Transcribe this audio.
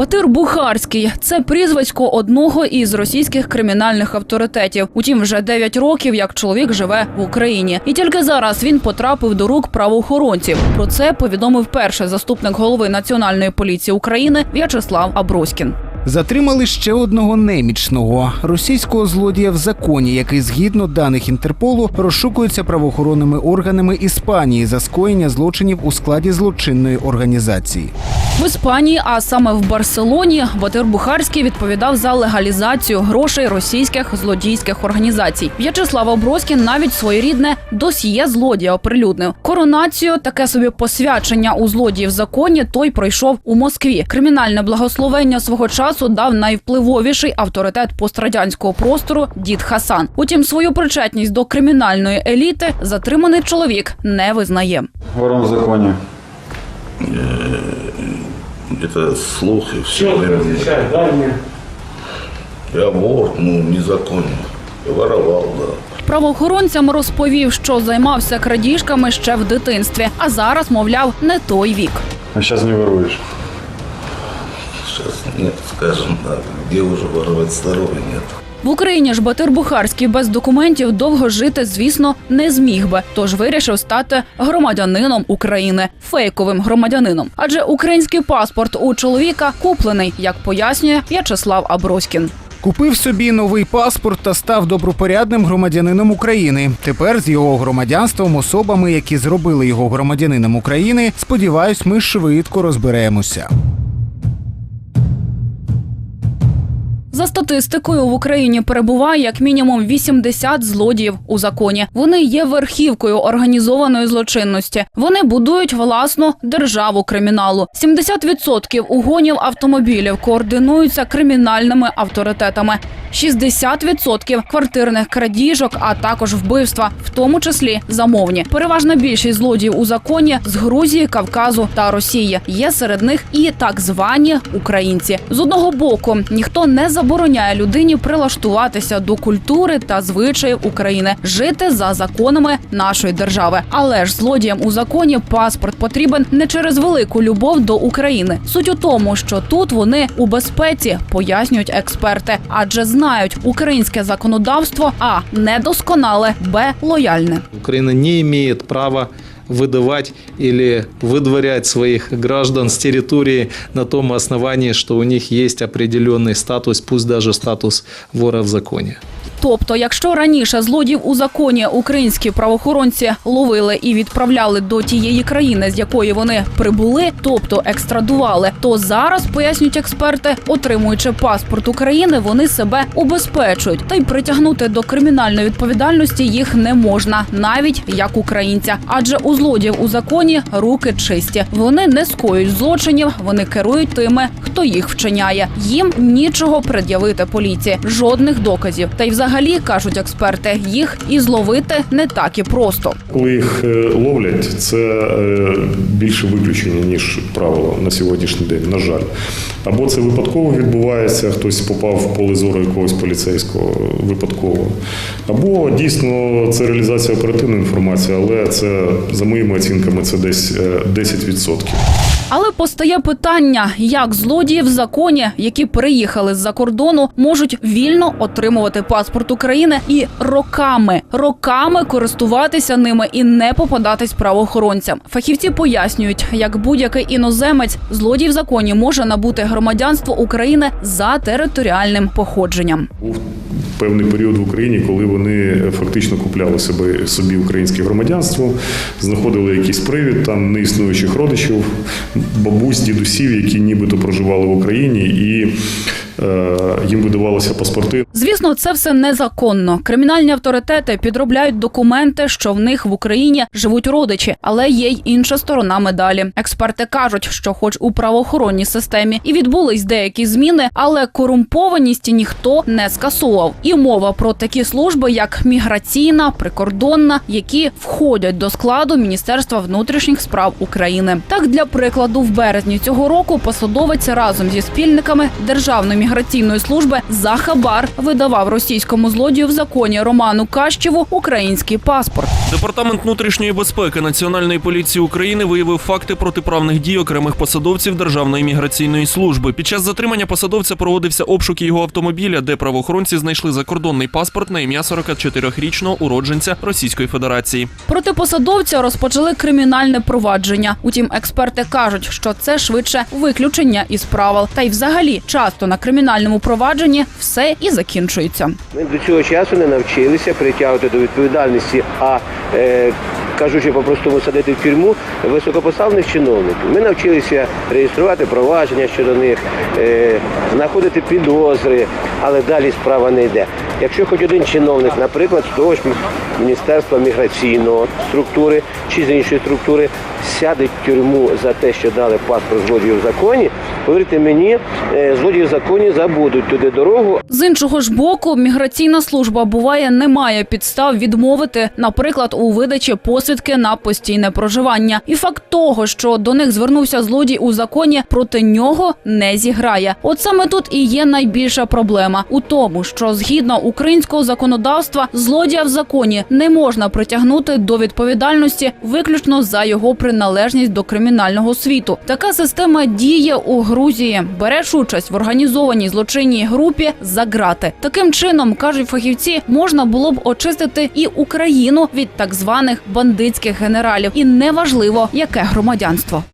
Батир Бухарський це прізвисько одного із російських кримінальних авторитетів. Утім, вже 9 років як чоловік живе в Україні, і тільки зараз він потрапив до рук правоохоронців. Про це повідомив перший заступник голови національної поліції України В'ячеслав Аброськін. Затримали ще одного немічного російського злодія в законі, який згідно даних Інтерполу розшукується правоохоронними органами Іспанії за скоєння злочинів у складі злочинної організації. В Іспанії, а саме в Барселоні, Батир Бухарський відповідав за легалізацію грошей російських злодійських організацій. В'ячеслав Оброськін навіть своєрідне досьє злодія оприлюднив. Коронацію, таке собі посвячення у злодії в законі, той пройшов у Москві. Кримінальне благословення свого часу дав найвпливовіший авторитет пострадянського простору дід Хасан. Утім, свою причетність до кримінальної еліти затриманий чоловік не визнає. Вором в законе. Это слухи все время. отвечай, дай мне. Я вор, ну, незаконно. Я воровал, да. Правоохоронцям розповів, що займався крадіжками ще в дитинстві, а зараз, мовляв, не той вік. А сейчас не воруешь. Нет, скажем так, где уже воровать здоровья нет. В Україні ж Батир Бухарський без документів довго жити, звісно, не зміг би. Тож вирішив стати громадянином України, фейковим громадянином. Адже український паспорт у чоловіка куплений, як пояснює В'ячеслав Аброськін. Купив собі новий паспорт та став добропорядним громадянином України. Тепер з його громадянством, особами, які зробили його громадянином України, сподіваюсь, ми швидко розберемося. За статистикою в Україні перебуває як мінімум 80 злодіїв у законі. Вони є верхівкою організованої злочинності. Вони будують власну державу криміналу. 70% угонів автомобілів координуються кримінальними авторитетами. 60% квартирних крадіжок, а також вбивства, в тому числі замовні. Переважна більшість злодіїв у законі з Грузії, Кавказу та Росії. Є серед них і так звані українці. З одного боку, ніхто не забороняє людині прилаштуватися до культури та звичаїв України, жити за законами нашої держави. Але ж злодіям у законі паспорт потрібен не через велику любов до України. Суть у тому, що тут вони у безпеці, пояснюють експерти, адже знають українське законодавство а недосконале, б лояльне. Украина не имеет права выдавать или выдворять своих граждан с территории на том основании, что у них есть определенный статус, пусть даже статус вора в законе. Тобто, якщо раніше злодіїв у законі українські правоохоронці ловили і відправляли до тієї країни, з якої вони прибули, тобто екстрадували, то зараз пояснюють експерти, отримуючи паспорт України, вони себе убезпечують, та й притягнути до кримінальної відповідальності їх не можна, навіть як українця. Адже у злодіїв у законі руки чисті. Вони не скоюють злочинів, вони керують тими, хто їх вчиняє. Їм нічого пред'явити поліції, жодних доказів. Та й взагалі кажуть експерти, їх і зловити не так і просто. Коли їх е, ловлять, це е, більше виключення, ніж правило на сьогоднішній день, на жаль. Або це випадково відбувається, хтось попав в поле зору якогось поліцейського випадково. Або дійсно це реалізація оперативної інформації, але це, за моїми оцінками, це десь е, 10%. Але постає питання, як злодії в законі, які приїхали з-за кордону, можуть вільно отримувати паспорт України і роками, роками користуватися ними і не попадатись правоохоронцям. Фахівці пояснюють, як будь-який іноземець, злодій в законі може набути громадянство України за територіальним походженням. Певний період в Україні, коли вони фактично купляли себе собі українське громадянство, знаходили якийсь привід там неіснуючих родичів, бабусь, дідусів, які нібито проживали в Україні, і е, їм видавалися паспорти. Звісно, це все незаконно. Кримінальні авторитети підробляють документи, що в них в Україні живуть родичі, але є й інша сторона медалі. Експерти кажуть, що, хоч у правоохоронній системі і відбулись деякі зміни, але корумпованість ніхто не скасував. І мова про такі служби, як міграційна, прикордонна, які входять до складу Міністерства внутрішніх справ України. Так, для прикладу, в березні цього року посадовець разом зі спільниками Державної міграційної служби за хабар видавав російському злодію в законі Роману Кащеву український паспорт. Департамент внутрішньої безпеки Національної поліції України виявив факти протиправних дій окремих посадовців Державної міграційної служби. Під час затримання посадовця проводився обшук його автомобіля, де правоохоронці знайшли закордонний паспорт на ім'я 44-річного уродженця Російської Федерації. Проти посадовця розпочали кримінальне провадження. Утім, експерти кажуть, що це швидше виключення із правил. Та й взагалі часто на кримінальному провадженні все і закінчується. Ми до цього часу не навчилися притягувати до відповідальності, а е, кажучи по-простому, садити в тюрму високопоставлених чиновників. Ми навчилися реєструвати провадження щодо них, е, знаходити підозри, але далі справа не йде. Якщо хоч один чиновник, наприклад, з того ж Міністерства міграційного структури чи з іншої структури, сяде в тюрму за те, що дали паспорт злодію в законі, повірте мені, е, злодії в законі забудуть туди дорогу, З іншого ж боку, міграційна служба буває не має підстав відмовити, наприклад, у видачі посвідки на постійне проживання. І факт того, що до них звернувся злодій у законі, проти нього не зіграє. От саме тут і є найбільша проблема у тому, що згідно українського законодавства злодія в законі не можна притягнути до відповідальності виключно за його приналежність до кримінального світу. Така система діє у Грузії. Береш участь в організованій злочинній групі за грати. Таким чином кажуть фахівці, можна було б очистити і Україну від так званих бандитських генералів, і неважливо, яке громадянство.